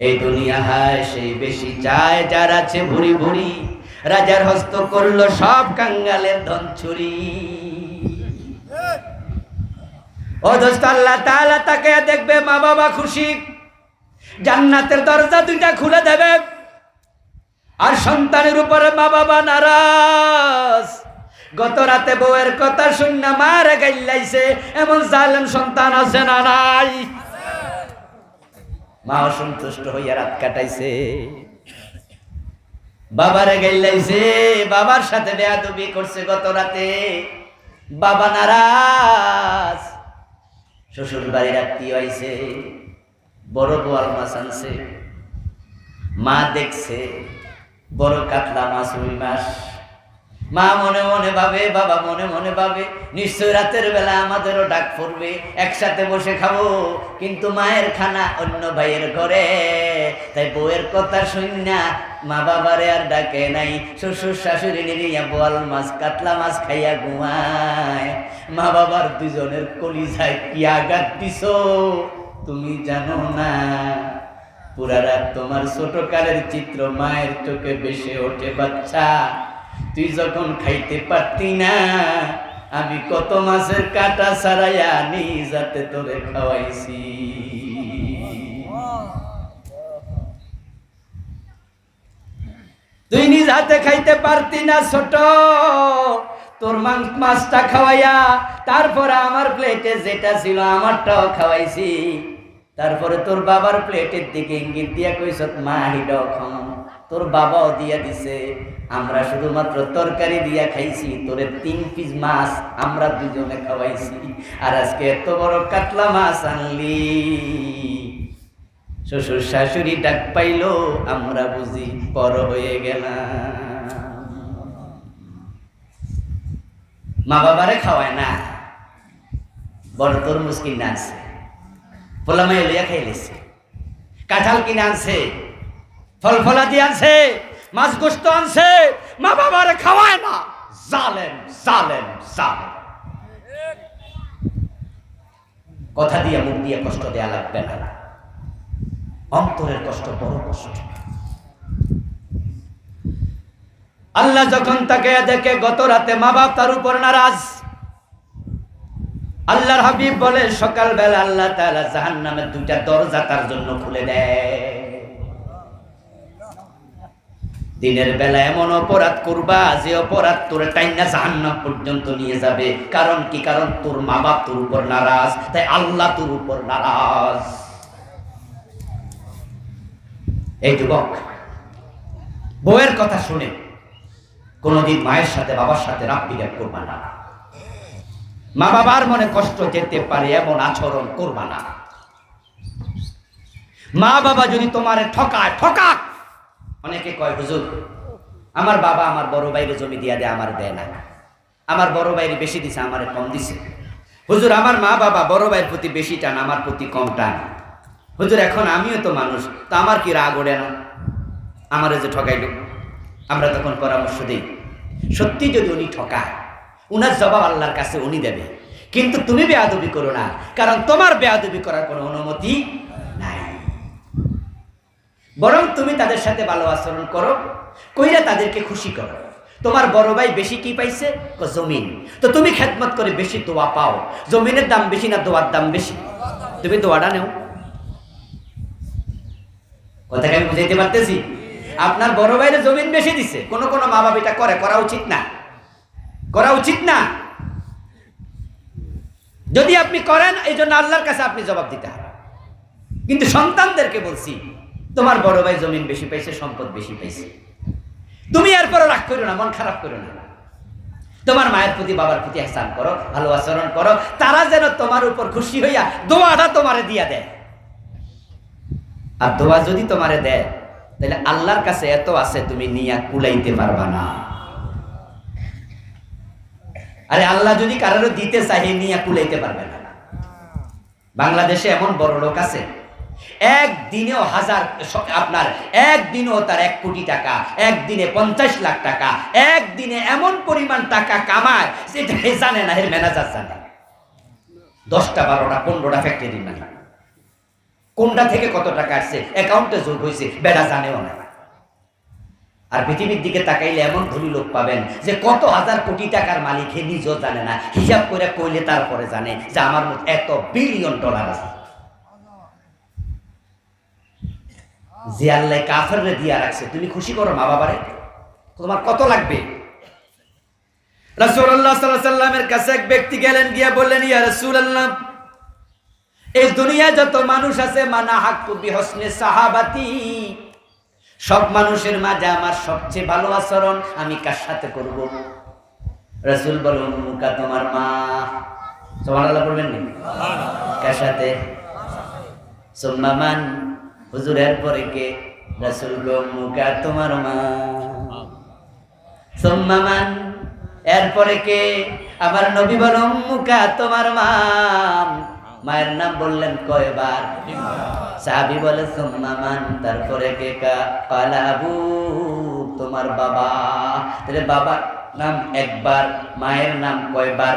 এই দুনিয়া হায়, সেই বেশি চায়, যার আছে ভুরি ভুরি। রাজার হস্ত করল সব কাঙ্গালের ধন ছুরি ও দোস্ত, আল্লাহ তাআলা তাকে দেখবে, মা বাবা খুশি। জান্নাতের দরজা দুইটা খুলে দেবে। আর সন্তানের উপরে মা বাবা নারাজ। গত রাতে বউয়ের কথা শূন্য মারে গাইলাইছে, এমন জালেম সন্তান আছে না নাই? মা অসন্তুষ্ট হইয়া রাত কাটাইছে। বাবারে গাইলাইছে বাবার সাথে বেয়াদবি করছে গত রাতে। বাবা নারাজ শ্বশুর বাড়ির আত্মীয় আইছে, বড় বোয়াল মাছ আনছে। মা দেখছে, বড় কাতলা মাছ রুই মাছ। মা মনে মনে ভাবে, বাবা মনে মনে ভাবে, নিশ্চয় রাতের বেলা আমাদেরও ডাক পড়বে, একসাথে বসে খাব। কিন্তু মায়ের খানা অন্য ভাইয়ের ঘরে। তাই বউয়ের কথা শুননা মা বাবারে আর ডাকে নাই। শ্বশুর শাশুড়ি নিরিয়া বোয়াল মাছ, কাতলা মাছ খাইয়া ঘুমায়। মা বাবার দুজনের কলিজায় কি আঘাত দিছ? তুমি জানো না। পুরা রাত তোমার ছোট কালের চিত্র মায়ের চোখে বেশি ওঠে বাচ্চা। তুই যখন খাইতে পারতি না, আমি কত মাসের কাটা সারাইয়া নি যাতে তোরে খাওয়াইছি। তুই নিজ হাতে খাইতে পারতি না ছোট, তোর মাছটা খাওয়াইয়া তারপরে আমার প্লেটে যেটা ছিল আমারটাও খাওয়াইছি। তারপরে তোর বাবার প্লেটের দিকে ইঙ্গিত দিয়া কইস মা হিডাও খাম তোর বাবাও দিয়া দিছে, আমরা শুধুমাত্র তরকারি দিয়া খাইছি, তোরে তিন পিস মাছ আমরা দুজনে খাওয়াইছি। আর আজকে এত বড় কাতলা মাছ আনলি। শ্বশুর শাশুড়ি ডাক পাইলো, আমরা বুঝি পর হয়ে গেলাম। মা বাবারে খাওয়ায় না, বড় তরমুজ কিনে আনছে। পোলামাই লইয়া খাইলেছে। কাঁঠাল কিনে আনছে। ফল ফলাদি আনছে, মাছ গোস্ত আনছে, মা বাবারে খাওয়ায় না। জালেম জালেম জালেম। কথা দিয়ে মুখ দিয়ে কষ্ট দেয়া লাগবে না। অন্তরের কষ্ট বড় কষ্ট। আল্লাহ যখন তাকে দেখে, গত রাতে মা বাপ তার উপর নারাজ। আল্লাহর হাবিব বলে, সকালবেলা আল্লাহ তাআলা জাহান্নামের দুইটা দরজা তার জন্য খুলে দেয়। দিনের বেলা এমন অপরাধ করবা যে অপরাধ তোর টাইনা জাহান্নাম পর্যন্ত নিয়ে যাবে। কারণ কি? কারণ তোর মা বাপ তোর উপর নারাজ। তাই আল্লাহ তোর উপর নারাজ। এই যুবক, বউয়ের কথা শুনে কোনোদিন মায়ের সাথে, বাবার সাথে রাগ বিরাগ করবা না। মা বাবার মনে কষ্ট যেতে পারে, এমন আচরণ করবা না। মা বাবা যদি তোমারে ঠকায়, ঠকাক! অনেকে কয়, হুজুর, আমার বাবা আমার বড় বাইরে জমি দিয়া দেয়, আমার দেয় না। আমার বড় বাইরে বেশি দিছে, আমার কম দিছে। হুজুর, আমার মা বাবা বড় ভাইয়ের প্রতি বেশি টান, আমার প্রতি কম টান। হুজুর, এখন আমিও তো মানুষ, তো আমার কি রাগ ওড়ে না? আমারও যে ঠকাইল, আমরা তখন পরামর্শ দিই। সত্যি যদি উনি ঠকায়, উনার জবাব আল্লাহর কাছে উনি দেবে। কিন্তু তুমি বেয়াদবি করো না, কারণ তোমার বেয়াদবি করার কোনো অনুমতি বরং তুমি তাদের সাথে ভালো আচরণ করো, কইরা তাদেরকে খুশি করো। তোমার বড় ভাই বেশি কি পাইছে? জমিন। তো তুমি খেদমত করে বেশি দোয়া পাও। জমিনের দাম বেশি না দোয়ার দাম বেশি? তুমি দোয়াটা নেও। কথাকে আমি বুঝাইতে পারতেছি? আপনার বড় ভাইয়ের জমিন বেশি দিছে। কোন কোনো মা বাবা এটা করে, করা উচিত না। করা উচিত না। যদি আপনি করেন এই জন্য আল্লাহর কাছে আপনি জবাব দিতে হবে। কিন্তু সন্তানদেরকে বলছি তোমার বড় ভাই জমিন বেশি পাইছে, সম্পদ বেশি পাইছে। তুমি এরপরও রাগ করো না, মন খারাপ করো না। তোমার মায়ের প্রতি, বাবার প্রতি আহসান করো, ভালো আচরণ করো, তারা যেন তোমার উপর খুশি হইয়া দোয়াটা তোমারে দিয়া দেয়। আর দোয়া যদি তোমারে দেয়, তাহলে আল্লাহর কাছে এত আছে, তুমি নিয়া কুলাইতে পারবা না। আরে আল্লাহ যদি কারোর দিতে চাহে নিয়া কুলাইতে পারবে না। বাংলাদেশে এমন বড় লোক আছে একদিনেও হাজার আপনার একদিনেও তার এক কোটি টাকা, একদিনে পঞ্চাশ লাখ টাকা, একদিনে এমন পরিমাণ টাকা কামায় সেটা হে জানে না, এর ম্যানেজার জানে। দশটা, বারোটা, পনেরোটা ফ্যাক্টরি মানে কোনটা থেকে কত টাকা আসছে? অ্যাকাউন্টে যোগ হয়েছে বেড়া জানেও না। আর পৃথিবীর দিকে তাকাইলে এমন ধনী লোক পাবেন যে কত হাজার কোটি টাকার মালিক হে নিজেও জানে না। হিসাব করে কইলে তারপরে জানে যে আমার মতো এত বিলিয়ন ডলার আছে। যে আল্লাহ কাফের দিয়া রাখছে। তুমি খুশি করো মা বাবারে? তোমার কত লাগবে? রাসূলুল্লাহ সাল্লাল্লাহু আলাইহি সাল্লামের কাছে এক ব্যক্তি গেলেন গিয়ে বললেন ইয়া রাসূলুল্লাহ এই দুনিয়ায় যত মানুষ আছে মানা হাক্কু বিহসনে সাহাবাতি। সব মানুষের মাঝে আমার সবচেয়ে ভালো আচরণ আমি কার সাথে করব? রাসূল বলুন মুকা তোমার মা। সুবহানাল্লাহ বলবেন নি? কার সাথে? সুম্মামান হুজুরের পরে কে? রাসূল গো তোমার মা। সুম্মামান এরপরে কে? আমার নবী বল মুকা তোমার মা। মায়ের নাম বললেন কয়বার? সাহাবি বলে সুম্মামান তারপরে কে কা? আবু, তোমার বাবা। তাহলে বাবার নাম একবার, মায়ের নাম কয়বার?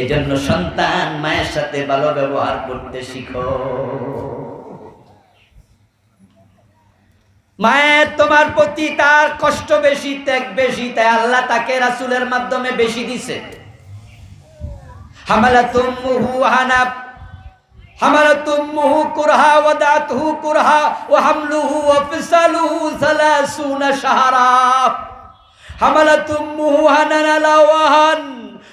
এই জন্য সন্তান মায়ের সাথে ভালো ব্যবহার করতে শিখো। মায়ের তোমার প্রতি তার কষ্ট বেশি, ত্যাগ বেশি, তাই আল্লাহ তাকে রাসুলের মাধ্যমে বেশি দিছে। হামালাতুম মুহু হানাব হামালাতুম মুহু কুরহা কুরহা হামলুহু ওয়া ফিসালুহু 30 শাহরা। হামালাতুম মুহু হানান আলা ওয়াহান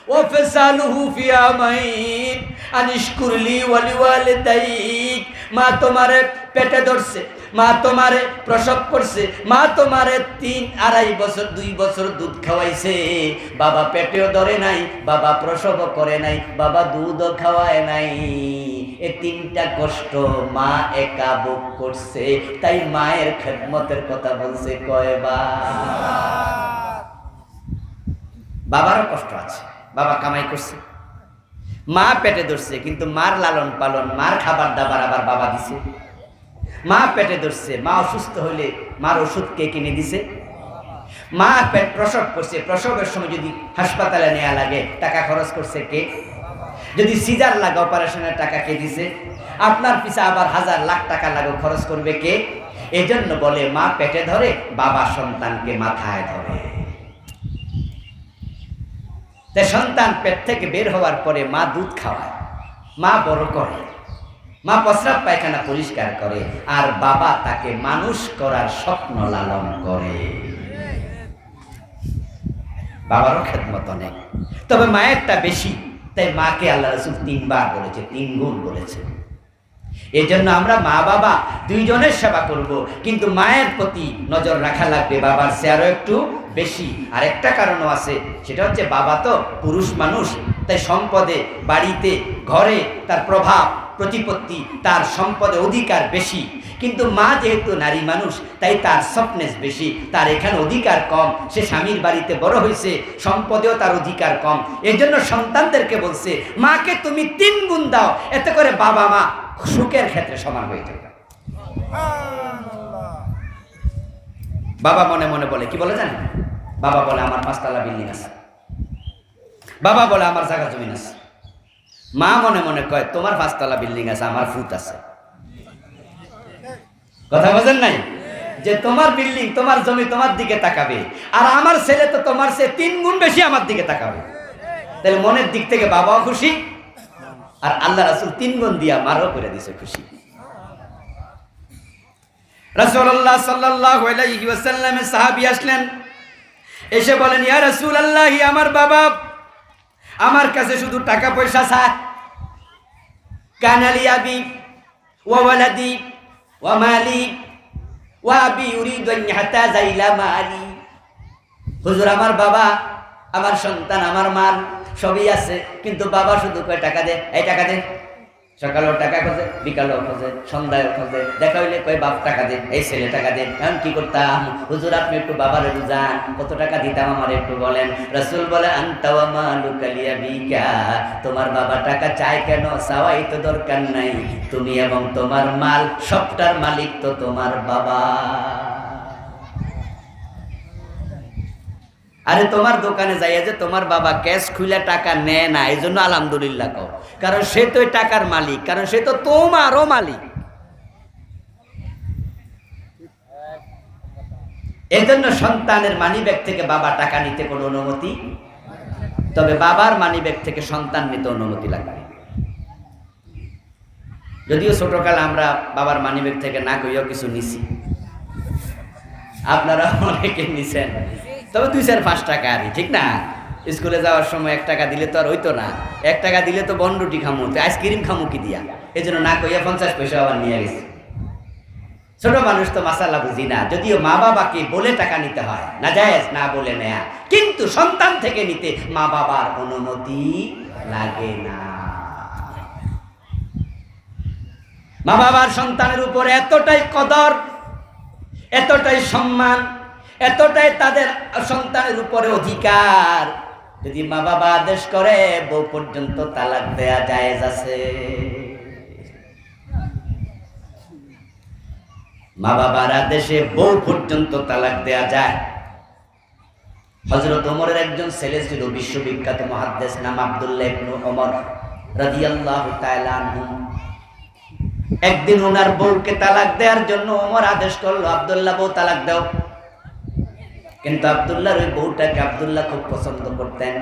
ওয়া ফিসালুহু ফি আমাইন আনিশকুর লি ওয়া লিওয়ালিদাইক মা তোমারে পেটে ধরছে। মা তোমারে প্রসব করছে, মা তোমারে তিন আড়াই বছর, দুই বছর দুধ খাওয়াইছে। বাবা পেটেও ধরে নাই, বাবা প্রসব করে নাই, বাবা দুধও খাওয়ায় নাই। এ তিনটা কষ্ট মা একা ভোগ করছে, তাই মায়ের খেদমতের কথা বলছে কয়বার। বাবারও কষ্ট আছে, বাবা কামাই করছে। মা পেটে ধরছে, কিন্তু মার লালন পালন মার খাবার দাবার আবার বাবা দিছে। মা পেটে ধরছে, মা অসুস্থ হলে মার ওষুধ কে কিনে দিছে? মা পেট প্রসব করছে, প্রসবের সময় যদি হাসপাতালে নেওয়া লাগে, টাকা খরচ করছে কে? যদি সিজার লাগে, অপারেশনের টাকা কে দিছে? আপনার পিছে আবার হাজার লাখ টাকা লাগে, খরচ করবে কে? এজন্য বলে, মা পেটে ধরে, বাবা সন্তানকে মাথায় ধরে। সন্তান পেট থেকে বের হওয়ার পরে মা দুধ খাওয়ায়, মা বড় করে। মা প্রস্রাব পায়খানা পরিষ্কার করে আর বাবা তাকে মানুষ করার স্বপ্ন লালন করে। বাবারও খেদমত অনেক। তবে মায়েরটা বেশি, তাই মাকে আল্লাহ রসুল তিনবার বলেছে, তিন গুণ বলেছে। এই জন্য আমরা মা বাবা দুইজনের সেবা করব, কিন্তু মায়ের প্রতি নজর রাখা লাগবে বাবার সে একটু বেশি। আর একটা কারণও আছে, সেটা হচ্ছে বাবা তো পুরুষ মানুষ, তাই সম্পদে, বাড়িতে, ঘরে তার প্রভাব প্রতিপত্তি তার সম্পদে অধিকার বেশি। কিন্তু মা যেহেতু নারী মানুষ তাই তার সফটনেস বেশি। তার এখানে অধিকার কম। সে স্বামীর বাড়িতে বড় হয়েছে সম্পদেও তার অধিকার কম। এই জন্য সন্তানদেরকে বলছে মাকে তুমি তিন গুণ দাও এতে করে বাবা মা সুখের ক্ষেত্রে সমান হয়ে যাবে। বাবা মনে মনে বলে কি বলে জানেন? বাবা বলে আমার পাঁচতলা বিল্ডিং আছে। বাবা বলে আমার জায়গা জমিন আছে। মা মনে মনে কয়, তোমার পাঁচতলা বিল্ডিং আছে, আমার ফুট আছে। কথা বোঝেন নাই? যে তোমার বিল্ডিং, তোমার জমি তোমার দিকে তাকাবে, আর আমার ছেলে তো তোমার সে তিন গুণ বেশি আমার দিকে তাকাবে। তাহলে মনের দিক থেকে বাবাও খুশি, আর আল্লাহ রাসুল তিন গুণ দিয়া মারও করে দিছে খুশি। রাসূলুল্লাহ সাল্লাল্লাহু আলাইহি আসলেন, এসে বলেন, ইয়া রাসূলুল্লাহ, আমার বাবা আমার কাছে শুধু টাকা পয়সা চায় কানালি আবি ওয়ালাদি, ওয়া মালি, ওয়া আবি ইউরিদু আন যাইলা মালি। হুজুর, আমার বাবা, আমার সন্তান, আমার মাল সবই আছে, কিন্তু বাবা শুধু কয়, টাকা দে, এই টাকা দে। সকালেও টাকা খোঁজে বিকালেও খোঁজে, সন্ধ্যায় খোঁজে। দেখা হইলে কয়, বাপ, টাকা দে, এই ছেলে টাকা দেন আমি কি করতাম? হুজুর, আপনি একটু বাবারে বুঝান, কত টাকা দিতাম আমার একটু বলেন। রসুল বলে আন্তাওয়া মালুকালিয়া বিকা তোমার বাবা টাকা চায় কেন? চাওয়াই তো দরকার নাই। তুমি এবং তোমার মাল, সবটার মালিক তো তোমার বাবা। আরে তোমার দোকানে যাইয়া যে তোমার বাবা ক্যাশ খুলে টাকা নেয় না, এই জন্য আলহামদুলিল্লাহ কও। কারণ সে তো টাকার মালিক, কারণ সে তো তোমারও মালিক। এই জন্য সন্তানের মানি ব্যাগ থেকে বাবা টাকা নিতে কোনো অনুমতি? তবে বাবার মানি ব্যাগ থেকে সন্তান নিতে অনুমতি লাগবে। যদিও ছোটকালে আমরা বাবার মানি ব্যাগ থেকে না কইও কিছু নিছি। আপনারা অনেকে নিছেন। তবে দুই চার পাঁচ টাকা আরই ঠিক না? স্কুলে যাওয়ার সময় এক টাকা দিলে তো আর হইতো না। এক টাকা দিলে তো বনরুটি খামু, তো আইসক্রিম খামু কি দিয়া? এই জন্য না কইয়া পঞ্চাশ পয়সা আবার নিয়ে গেছে। ছোট মানুষ তো মাসালা বুঝি না, যদিও মা বাবাকে বলে টাকা নিতে হয় না যায় না বলে নেয়া। কিন্তু সন্তান থেকে নিতে মা বাবার অনুমতি লাগে না। মা বাবার সন্তানের উপর এতটাই কদর, এতটাই সম্মান এতটাই তাদের সন্তানের উপরে অধিকার। যদি মা বাবা আদেশ করে, বউ পর্যন্ত তালাক দেয়া জায়েজ আছে। মা বাবার আদেশে বউ পর্যন্ত তালাক দেয়া যায়। হজরত ওমরের একজন ছেলে ছিল বিশ্ববিখ্যাত মহাদ্দেশ নাম আবদুল্লাহ ইবনু ওমর রাদিয়াল্লাহু তাআলা আনহু। একদিন ওনার বউকে তালাক দেওয়ার জন্য ওমর আদেশ করল, আব্দুল্লাহ, বউ তালাক দাও। কিন্তু আব্দুল্লাহর ওই বউটাকে আব্দুল্লাহ খুব পছন্দ করতেন।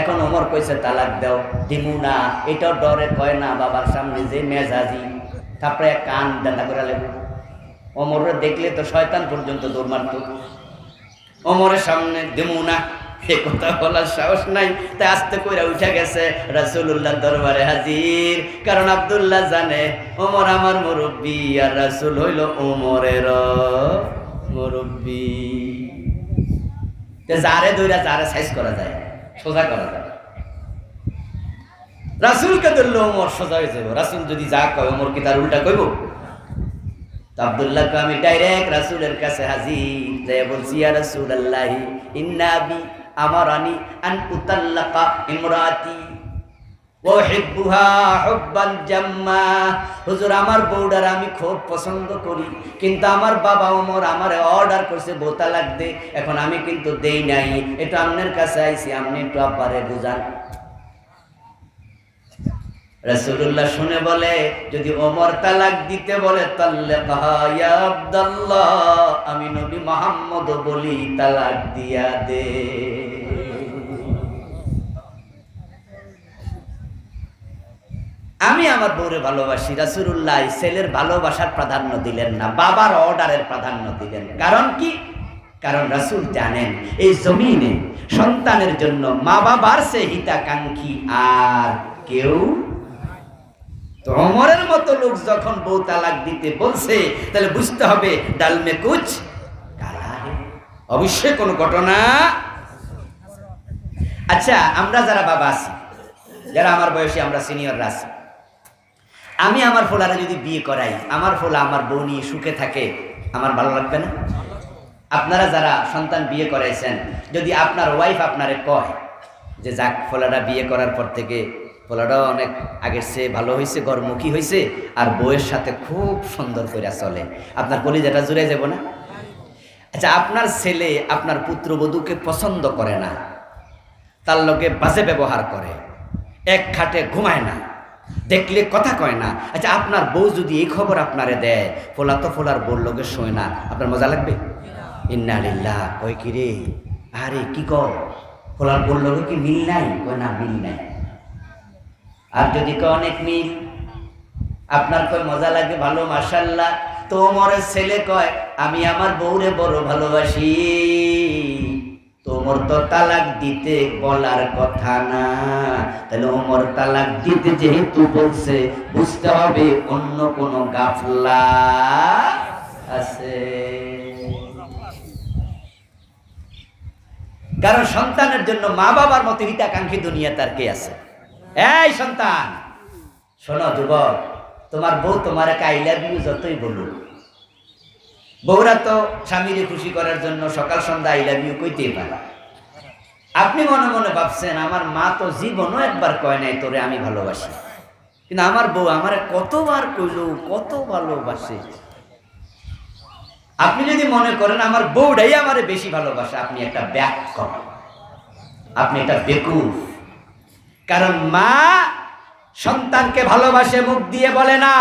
এখন ওমর কইছে, তালাক দাও, দিমু না। এটাও ডরে কয় না, বাবার সামনে যে মেজাজি, তারপরে কান দাদা করে ওমরে দেখলে তো শয়তান পর্যন্ত দৌড় মারত। ওমরের সামনে, দিমু না। এ কথা বলার সাহস নাই। তাই আস্তে কইরা উঠে গেছে রাসূলুল্লাহ দরবারে হাজির। কারণ আব্দুল্লাহ জানে, ওমর আমার মুরব্বী, আর রাসূল হইল ওমরের মুরব্বী। তে যারে দইরা যারে সাইজ করা যায়, সোজা করা যায়। রাসুলকে ধরলে ওমর সোজা হয়ে যাব রাসুল যদি যা কয়, ওমর কি তার উল্টা কইব? তো আমি ডাইরেক্ট রাসুলের কাছে হাজির। যাই বলছি, ইয়া রাসূলুল্লাহ ইন্নাবি আমার আনি আন ইমরাতি। আমার আমি খুব পছন্দ করি, কিন্তু আমার বাবা ওমর আমার অর্ডার করছে এখন আমি কিন্তু দেই নাই। এটা আপনার কাছে আইছি, আপনি বুঝান। রাসূলুল্লাহ শুনে বলে, যদি ওমর তালাক দিতে বলে তাল্লে আব্দুল্লাহ, আমি নবী মুহাম্মদ বলি, তালাক দিয়া দে। আমি আমার বউরে ভালোবাসি, রাসূলুল্লাহ ছেলের ভালোবাসার প্রাধান্য দিলেন না, বাবার অর্ডারের প্রাধান্য দিলেন। কারণ কি? কারণ রাসূল জানেন, এই জমিনে সন্তানের জন্য মা বাবার সে হিতাকাঙ্ক্ষী আর কেউ তো অমরের মতো লোক যখন বউ তালাক দিতে বলছে, তাহলে বুঝতে হবে ডালমে কুচ অবশ্যই কোনো ঘটনা। আচ্ছা আমরা যারা বাবা আছি, যারা আমার বয়সী, আমরা সিনিয়ররা আছি আমি আমার ফোলারে যদি বিয়ে করাই, আমার ফোলা আমার বউ নিয়ে সুখে থাকে, আমার ভালো লাগবে না? আপনারা যারা সন্তান বিয়ে করাইছেন, যদি আপনার ওয়াইফ আপনারে কয় যে, যাক, ফোলাটা বিয়ে করার পর থেকে ফোলাটাও অনেক আগের চেয়ে ভালো হয়েছে গরমুখী হয়েছে আর বউয়ের সাথে খুব সুন্দর করে চলে। আপনার কলিজাটা জুড়ে যাব না? আচ্ছা আপনার ছেলে আপনার পুত্রবধূকে পছন্দ করে না, তার লোকে বাজে ব্যবহার করে, এক খাটে ঘুমায় না। দেখলে কথা কয় না। আচ্ছা আপনার বউ যদি এই খবর আপনারে দেয়, ফোলা তো ফোলার বউর লোকে শোয় না। আপনার মজা লাগবে? ইন্না লিল্লাহ, কয় কি রে? আরে, কি কর ফোলার বউর লোকে কি মিল নাই? কয় না, মিল নাই। আর যদি কয় অনেক মিল? আপনার কয় মজা লাগে ভালো মাসাল্লাহ তো ওমরের ছেলে কয়, আমি আমার বউরে বড় ভালোবাসি। তোমর তো তালাক দিতে বলার কথা না। তাহলে ওমর তালাক দিতে যেহেতু বলছে, বুঝতে হবে অন্য কোনো গাফলা আছে। কারণ সন্তানের জন্য মা বাবার মতো হিতাকাঙ্ক্ষী দুনিয়া তার কে আছে? এই সন্তান! শোনো যুবক, তোমার বউ তোমার আই লাভ যতই বলুক। বউরা তো স্বামীরে খুশি করার জন্য সকাল সন্ধ্যা আই লাভ ইউ কইতেই পারে। আপনি মনে মনে ভাবছেন, আমার মা তো জীবনও একবার কয় নাই, তোরে আমি ভালোবাসি। কিন্তু আমার বউ আমার কতবার কইল, কত ভালোবাসে। আপনি যদি মনে করেন, আমার বউটাই আমার বেশি ভালোবাসে, আপনি একটা ব্যাক করেন আপনি একটা বেকুফ। কারণ মা সন্তানকে ভালোবাসে, মুখ দিয়ে বলে না।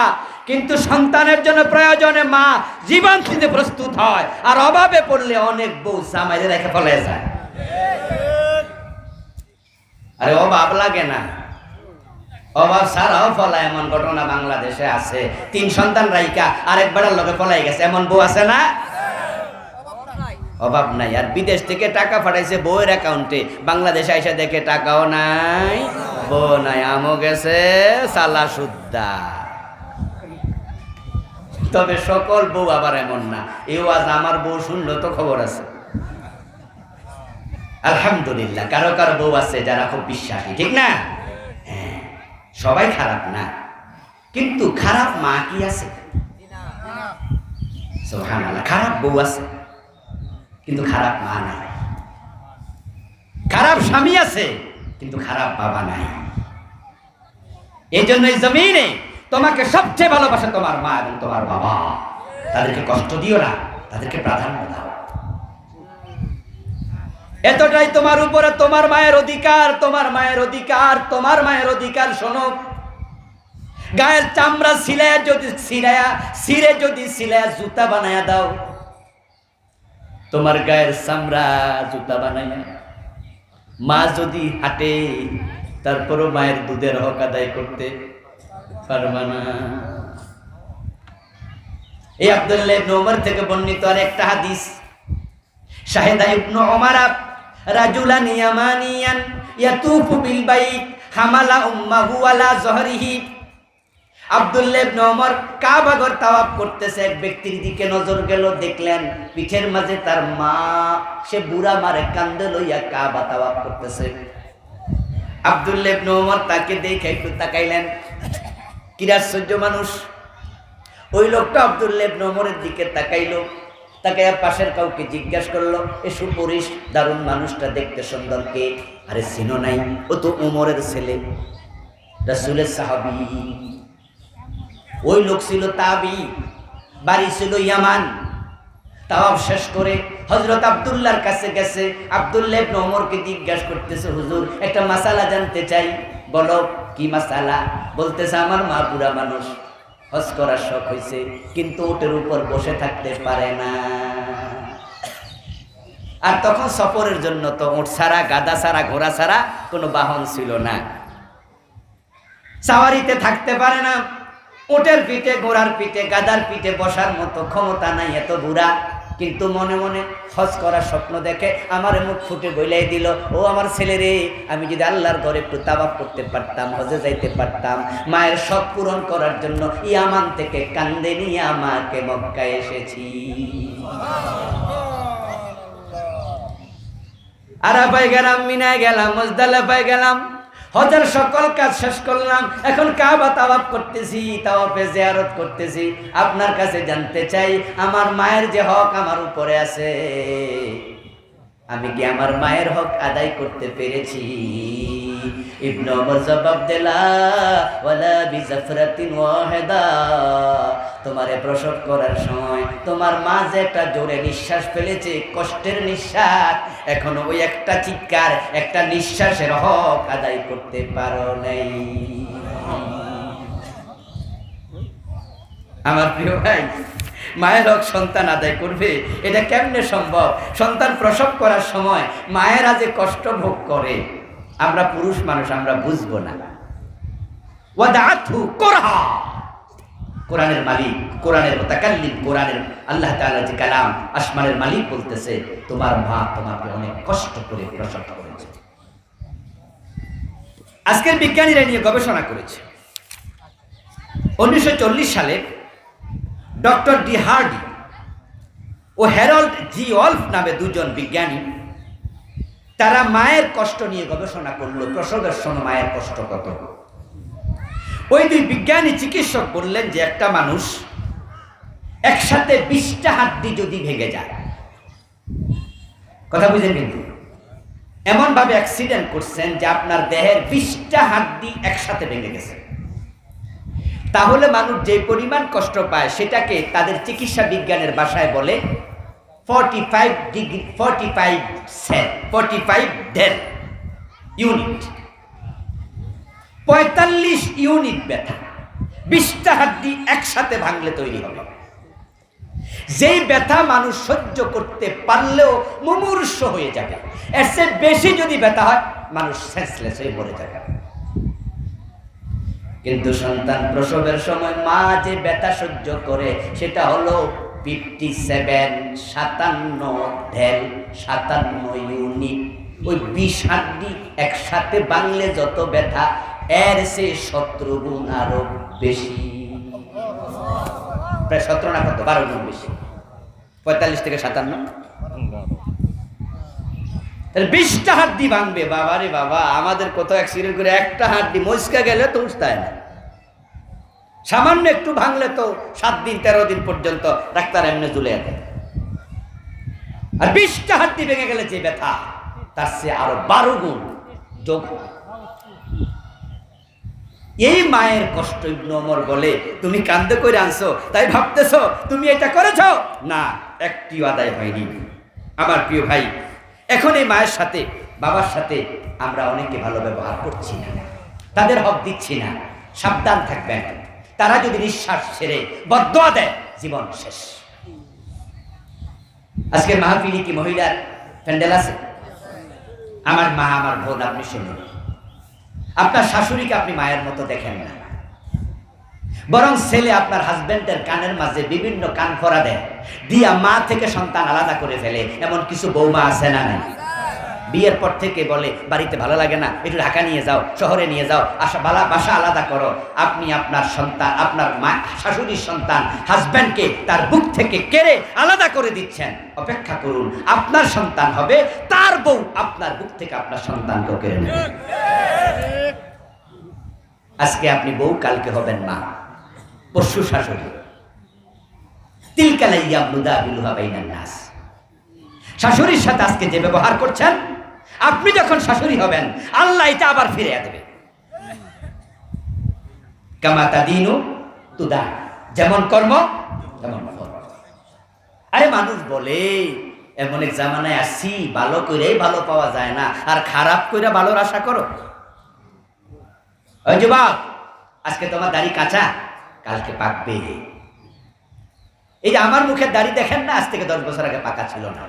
কিন্তু সন্তানের জন্য প্রয়োজনে মা জীবন দিতে প্রস্তুত হয়। আর অভাবে পড়লে অনেক বউ সামাজে রেখে ফলে যায়। আরে অভাব লাগে না। অভাব ছাড়াও ফলা এমন ঘটনা বাংলাদেশে আছে। তিন সন্তান রাইকা আরেক বেড়ার লোকে ফলাই গেছে। এমন বউ আছে না? অভাব নাই। আর বিদেশ থেকে টাকা পাঠাইছে বউয়ের অ্যাকাউন্টে। বাংলাদেশে এসে দেখে টাকাও নাই বউ নাই। আমও গেছে সালা সুদ্দা তবে সকল বউ আবার এমন না। এই আজ আমার বউ শুনলো তো খবর আছে। আলহামদুলিল্লাহ, কারও কারও বউ আছে যারা খুব বিশ্বাসী, ঠিক না? হ্যাঁ সবাই খারাপ না। কিন্তু খারাপ মা কি আছে? খারাপ বউ আছে। কিন্তু খারাপ মা নাই। খারাপ স্বামী আছে, কিন্তু খারাপ বাবা নাই। এই জন্য জমিনে তোমাকে সবচেয়ে ভালোবাসে তোমার মা এবং তোমার বাবা। তাদেরকে কষ্ট দিও না, তাদেরকে প্রাধান্য দাও। এতটাই তোমার উপরে তোমার মায়ের অধিকার, তোমার মায়ের অধিকার, তোমার মায়ের অধিকার, শোনো। গায়ের চামড়া সিলায়া যদি সিলায়া সিরে যদি সিলায়া জুতা বানায়া দাও। তোমার গায়ের চামড়া জুতা বানায়া মা যদি হাঁটে, তারপরও মায়ের দুধের হক আদায় করতে। এই থেকে বর্ণিত আর একটা হাদিস ঘর করতেছে ব্যক্তির দিকে নজর গেল, দেখলেন পিঠের মাঝে তার মা, সে বুড়া মারে কান্দে লইয়া কাবা তাওয়াফ করতেছে। আব্দুল্লাহ ইবনে তাকে দেখে একটু তাকাইলেন। কিরাশ্চর্য মানুষ। ওই লোকটা আবদুল্লেব ইবনে ওমরের দিকে তাকাইলো তাকে পাশের কাউকে জিজ্ঞাসা করল, এ সুপরিশ, দারুণ মানুষটা দেখতে সুন্দর কে? আরে চিনো নাই, ও তো উমরের ছেলে। রাসূলের সাহাবি। ওই লোক ছিল তাবি, বাড়ি ছিল ইয়ামান। তাওয়াব শেষ করে হজরত আব্দুল্লাহর কাছে গেছে। আব্দুল্লাহ ইবনে ওমরকে জিজ্ঞাসা করতেছে, হুজুর, একটা মাসালা জানতে চাই। বলো, কি মাসালা? বলতেছে, আমার মা বুড়া মানুষ, হজ করার শখ হয়েছে কিন্তু ওটের উপর বসে থাকতে পারে না। আর তখন সফরের জন্য তো ওট ছাড়া গাদা ছাড়া, ঘোড়া ছাড়া কোনো বাহন ছিল না। সাওয়ারিতে থাকতে পারে না। ওটের পিঠে, ঘোড়ার পিঠে গাদার পিঠে বসার মতো ক্ষমতা নাই, এত বুড়া। কিন্তু মনে মনে হজ করার স্বপ্ন দেখে আমার মুখ ফুটে বইলাই দিল, ও আমার ছেলে রে, আমি যদি আল্লাহর ঘরে একটু তাবাব করতে পারতাম হজে যাইতে পারতাম, মায়ের শখ পূরণ করার জন্য ইয়ামান থেকে কান্দে নিয়ে আমাকে মক্কায় এসেছি। আরাফায় গেলাম, মিনায় গেলাম, মজদালাফায় গেলাম। হজের সকল কাজ শেষ করলাম। এখন কাবা তাওয়াব করতেছি, তাওয়াফে জিয়ারত করতেছি। আপনার কাছে জানতে চাই, আমার মায়ের যে হক আমার উপরে আছে। আমি কি আমার মায়ের হক আদায় করতে পেরেছি? ইবনে ওমর জবাব দিলা, ওয়ালা বিজাফরাতিন ওয়াহিদা। তোমারে প্রসব করার সময় তোমার মা যে একটা জোরে নিঃশ্বাস ফেলেছে, কষ্টের নিঃশ্বাস, এখনও ওই একটা চিৎকার, একটা নিঃশ্বাসের হক আদায় করতে পারো নাই। আমার প্রিয় ভাই মায়ের হক সন্তান আদায় করবে। এটা কেমনে সম্ভব? সন্তান প্রসব করার সময় মায়েরা যে কষ্ট ভোগ করে, আমরা পুরুষ মানুষ, আমরা বুঝব না। কোরআনের মালিক, কোরআনের মোতাকাল্লিম, কোরআনের আল্লাহ তাআলা যে কালাম, আসমানের মালিক বলতেছে, তোমার মা তোমাকে অনেক কষ্ট করে প্রসব করেছে। আজকের বিজ্ঞানীরা নিয়ে গবেষণা করেছে। উনিশশো চল্লিশ সালে ডক্টর ডি হার্ডি ও হ্যারল্ড জি অল্ফ নামে দুজন বিজ্ঞানী, তারা মায়ের কষ্ট নিয়ে গবেষণা করল। প্রসবের সময় মায়ের কষ্ট কত? ওই দুই বিজ্ঞানী চিকিৎসক বললেন যে একটা মানুষ একসাথে বিশটা হাড্ডি যদি ভেঙে যায়, কথা বুঝেন কিন্তু, এমনভাবে অ্যাক্সিডেন্ট করছেন যে আপনার দেহের বিশটা হাড্ডি একসাথে ভেঙে গেছে। তাহলে মানুষ যে পরিমাণ কষ্ট পায় সেটাকে তাদের চিকিৎসা বিজ্ঞানের ভাষায় বলে forty five degree forty five cell forty five del unit পঁয়তাল্লিশ ইউনিট ব্যথা। বিশটা হাড্ডি একসাথে ভাঙলে তৈরি হবে। যেই ব্যথা মানুষ সহ্য করতে পারলেও মুমূর্ষ হয়ে যাবে। এর চেয়ে বেশি যদি ব্যথা হয়, মানুষ সেন্সলেস হয়ে মরে যাবে। কিন্তু সন্তান প্রসবের সময় মা যে ব্যথা সহ্য করে, সেটা হলো ফিফটি সেভেন সাতান্ন ঢেল, সাতান্ন ইউনিট ওই বিষ হাড্ডি একসাথে বাংলে যত ব্যথা, এর সে সতেরো গুণ আরও বেশি। প্রায় সতেরো না কত? বারো গুণ বেশি। পঁয়তাল্লিশ থেকে সাতান্ন। বিশটা হাড্ডি ভাঙবে বাবা রে বাবা, আমাদের কোথাও অ্যাক্সিডেন্ট করে একটা হাড্ডি মস্কা গেলে তো উঠতায় না। সামান্য একটু ভাঙলে তো সাত দিন, তেরো দিন পর্যন্ত ডাক্তার এমনি ঝুলে আছে আর বিশটা হাড্ডি ভেঙে গেলে যে ব্যথা, তার সে আরও বারো গুণ যোগ এই মায়ের কষ্ট ইবনু ওমর বলে, তুমি কান্দে করে আনছো, তাই ভাবতেছো তুমি এটা করেছ? না, একটিও আদায় হয়নি। আমার প্রিয় ভাই এখন এই মায়ের সাথে, বাবার সাথে আমরা অনেকে ভালো ব্যবহার করছি না। তাদের হক দিচ্ছি না। সাবধান থাকবেন। তারা যদি নিঃশ্বাস ছেড়ে বদয়া দেয়, জীবন শেষ। আজকে মাহফিলি কি মহিলার প্যান্ডেল আছে? আমার মা, আমার বোন, আপনি শুনুন। আপনার শাশুড়িকে আপনি মায়ের মতো দেখেন না। বরং ছেলে আপনার হাজবেন্ডের কানের মাঝে বিভিন্ন কান ফরা দেয়। দিয়া মা থেকে সন্তান আলাদা করে ফেলে, এমন কিছু বৌমা আছে না নাই? বিয়ের পর থেকে বলে, বাড়িতে ভালো লাগে না, একটু ঢাকা নিয়ে যাও, শহরে নিয়ে যাও, আশা বালা, বাসা আলাদা করো। আপনি আপনার সন্তান, আপনার মা, শাশুড়ির সন্তান হাজব্যান্ডকে তার বুক থেকে কেড়ে আলাদা করে দিচ্ছেন। অপেক্ষা করুন, আপনার সন্তান হবে, তার বউ আপনার বুক থেকে আপনার সন্তানকে কেড়ে আজকে আপনি বউ, কালকে হবেন মা। পরশু শাশুড়ি তিলকালাইয়া বিলুহা বাইনান নাস। শাশুড়ির সাথে আজকে যে ব্যবহার করছেন, আপনি যখন শাশুড়ি হবেন, আল্লাহ এটা আবার ফিরে দেবে। কামাতা দিনু তুদা। যেমন কর্ম, তেমন ফল। আরে মানুষ বলে, এমন এক জামানায় আসছি, ভালো করেই ভালো পাওয়া যায় না, আর খারাপ করে ভালোর আশা করো। ওই যুবক, আজকে তোমার দাড়ি কাঁচা? কালকে পাকবে। এই যে আমার মুখের দাড়ি দেখেন না, আজ থেকে দশ বছর আগে পাকা ছিল না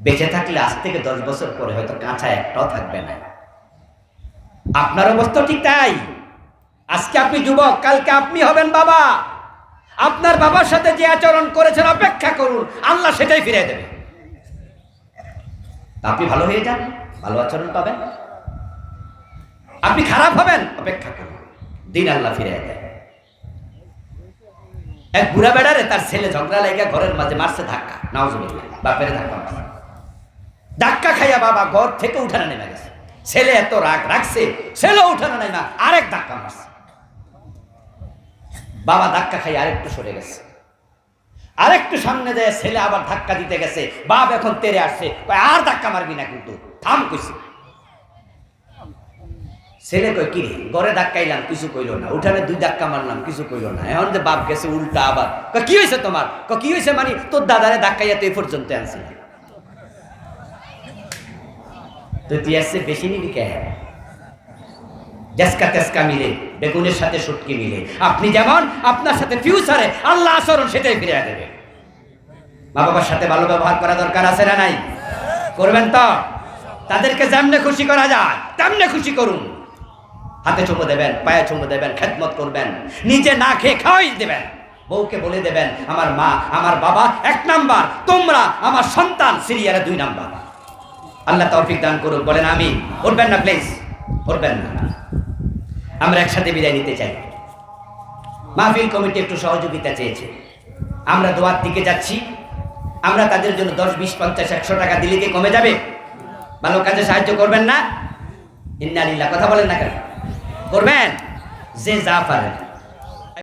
বেঁচে থাকলে আজ থেকে দশ বছর পরে হয়তো কাঁচা একটাও থাকবে না। আপনার অবস্থা ঠিক তাই। আজকে আপনি যুবক, কালকে আপনি হবেন বাবা। আপনার বাবার সাথে যে আচরণ করেছেন, অপেক্ষা করুন, আল্লাহ সেটাই ফিরে দেবে। আপনি ভালো হয়ে যান, ভালো আচরণ পাবেন। আপনি খারাপ হবেন, অপেক্ষা করুন। দিন আল্লাহ ফিরে এক বুড়া বেড়ারে তার ছেলে ঝগড়া লেগে ঘরের মাঝে মারছে ধাক্কা। নাওজুবিল্লাহ বাপের ধাক্কা ধাক্কা খাইয়া বাবা ঘর থেকে উঠানে নেমে গেছে। ছেলে এত রাগ রাখছে ছেলে উঠানে নেমে আরেক ধাক্কা মারছে। বাবা ধাক্কা খাই আরেকটু সরে গেছে। আরেকটু সামনে দেয় ছেলে আবার ধাক্কা দিতে গেছে। বাপ এখন তেরে আসছে আর ধাক্কা মারবি না কিন্তু, থাম কইছে। ছেলে কই কি রে গড়ে ধাক্কাইলাম কিছু কইলো না। উঠানে দুই ধাক্কা মারলাম কিছু কইলো না। এখন যে বাপ গেছে উল্টা আবার। কয়, কি হয়েছে তোমার? কয়, কি হয়েছে মানে তোর দাদারে ধাক্কাইয়া তো এই পর্যন্ত আনছি তো তুই আসছে বেশি নিবি কে? জেসকা তেসকা মিলে বেগুনের সাথে সুটকি মিলে। আপনি যেমন আপনার সাথে ফিউচারে আল্লাহ আচরণ সেটাই ফিরে দেবে। মা বাবার সাথে ভালো ব্যবহার করা দরকার আছে না নাই? করবেন তো? তাদেরকে যেমনে খুশি করা যায় তেমনে খুশি করুন। হাতে চুমো দেবেন, পায়ে চুমো দেবেন, খেদমত করবেন, নিজে না খেয়ে খাওয়াই দেবেন। বউকে বলে দেবেন, আমার মা, আমার বাবা এক নাম্বার, তোমরা আমার সন্তান, সিরিয়ারে দুই নাম্বার। আল্লাহ তৌফিক দান করুন বলেন আমি উঠবেন না প্লিজ উঠবেন না। আমরা একসাথে বিদায় নিতে চাই। মাহফিল কমিটি একটু সহযোগিতা চেয়েছে। আমরা দোয়ার দিকে যাচ্ছি। আমরা তাদের জন্য দশ, বিশ, পঞ্চাশ, একশো টাকা দিলে কি কমে যাবে? ভালো কাজে সাহায্য করবেন না? ইন্নালিল্লাহ, কথা বলেন না কেন? করবেন? যে যা পারেন